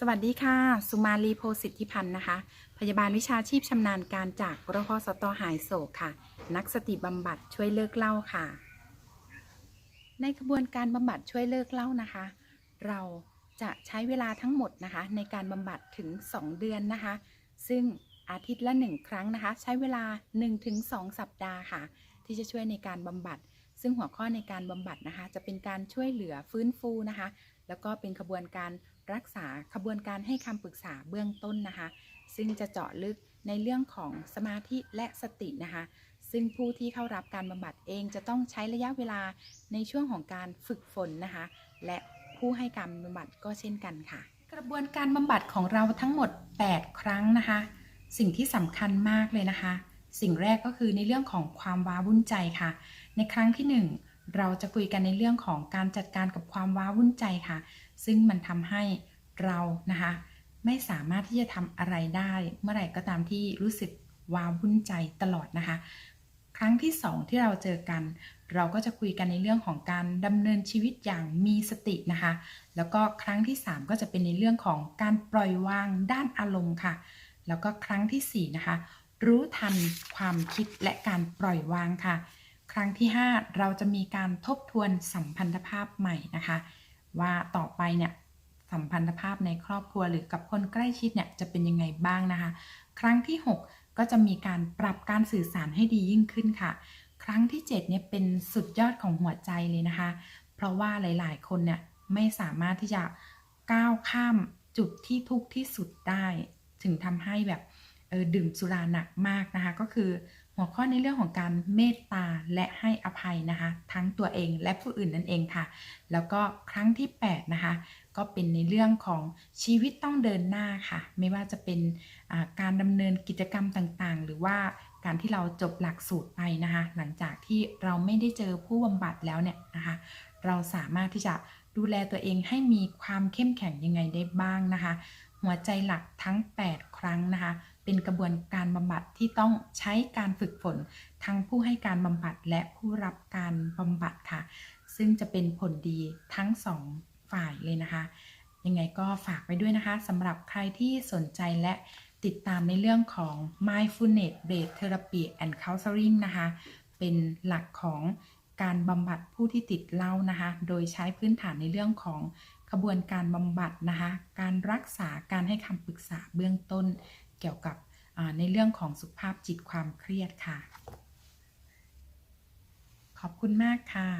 สวัสดีค่ะ สุมาลีโพสิทธิพันธ์นะคะ พยาบาลวิชาชีพชำนาญการจากรพสตหายโศกค่ะ นักสติบำบัดช่วยเลิกเล้าค่ะ ในกระบวนการบำบัดช่วยเลิกเล้านะคะ เราจะใช้เวลาทั้งหมดนะคะ ในการบำบัดถึง 2 เดือนนะคะ ซึ่งอาทิตย์ละ 1 ครั้งนะคะ ใช้เวลา 1-2 สัปดาห์ค่ะ ที่จะช่วยในการบำบัด ซึ่งหัวข้อในการบำบัดนะคะ จะเป็นการช่วยเหลือฟื้นฟูนะคะ แล้วก็เป็นขบวนการ รักษาขบวนการให้คำปรึกษาเบื้องต้นนะคะ ซึ่งจะเจาะลึกในเรื่องของสมาธิและสตินะคะ ซึ่งผู้ที่เข้ารับการบำบัดเองจะต้องใช้ระยะเวลาในช่วงของการฝึกฝนนะคะ และผู้ให้การบำบัดก็เช่นกันค่ะ กระบวนการบำบัดของเราทั้งหมด 8 ครั้งนะคะ สิ่งที่สำคัญมากเลยนะคะ สิ่งแรกก็คือในเรื่องของความว้าวุ่นใจค่ะ ในครั้งที่ 1 เราจะคุยกันในเรื่องของการจัดการกับความว้าวุ่นใจค่ะ ซึ่งมันทำให้เรานะคะไม่สามารถที่จะทำอะไรได้ เมื่อไหร่ก็ตามที่รู้สึกว้าวุ่นใจตลอดนะคะ ครั้งที่ 2 ที่เราเจอกัน เราก็จะคุยกันในเรื่องของการดำเนินชีวิตอย่างมีสตินะคะ แล้วก็ครั้งที่ 3 ก็จะเป็นในเรื่องของการปล่อยวางด้านอารมณ์ค่ะ แล้วก็ครั้งทีสี่4นะคะรู้ทันความคิดและการปล่อยวางค่ะ ครั้งที่ 5 เราจะมีการทบทวนสัมพันธภาพใหม่นะคะ ว่าต่อไปเนี่ยสัมพันธภาพในครอบครัวหรือกับคนใกล้ชิดเนี่ยจะเป็นยังไงบ้างนะคะ ครั้งที่ 6 ก็จะมีการปรับการสื่อสารให้ดียิ่งขึ้นค่ะ ครั้งที่ 7 เนี่ยเป็นสุดยอดของหัวใจเลยนะคะ เพราะว่าหลายๆ คนเนี่ยไม่สามารถที่จะก้าวข้ามจุดที่ทุกข์ที่สุดได้ ถึงทำให้แบบออดื่มสุราหนักมากนะคะ ก็คือ หัวข้อในเรื่องของการเมตตาและให้อภัยนะคะ ทั้งตัวเองและผู้อื่นนั่นเองค่ะ แล้วก็ครั้งที่ 8 นะคะ ก็เป็นในเรื่องของชีวิตต้องเดินหน้าค่ะ ไม่ว่าจะเป็นการดำเนินกิจกรรมต่างๆ หรือว่าการที่เราจบหลักสูตรไปนะคะ หลังจากที่เราไม่ได้เจอผู้บำบัดแล้วเนี่ยนะคะ เราสามารถที่จะดูแลตัวเองให้มีความเข้มแข็งยังไงได้บ้างนะคะ หัวใจหลักทั้ง 8 ครั้งนะคะ เป็นกระบวนการบำบัดที่ต้องใช้การฝึกฝน ทั้งผู้ให้การบำบัดและผู้รับการบำบัดค่ะ ซึ่งจะเป็นผลดีทั้งสองฝ่ายเลยนะคะ ยังไงก็ฝากไว้ด้วยนะคะสำหรับใครที่สนใจและติดตามในเรื่องของ mindfulness based therapy and counseling นะคะ เป็นหลักของการบำบัดผู้ที่ติดเหล้านะคะ โดยใช้พื้นฐานในเรื่องของกระบวนการบำบัดนะคะ การรักษาการให้คำปรึกษาเบื้องต้น เกี่ยวกับในเรื่องของสุขภาพจิตความเครียดค่ะ ขอบคุณมากค่ะ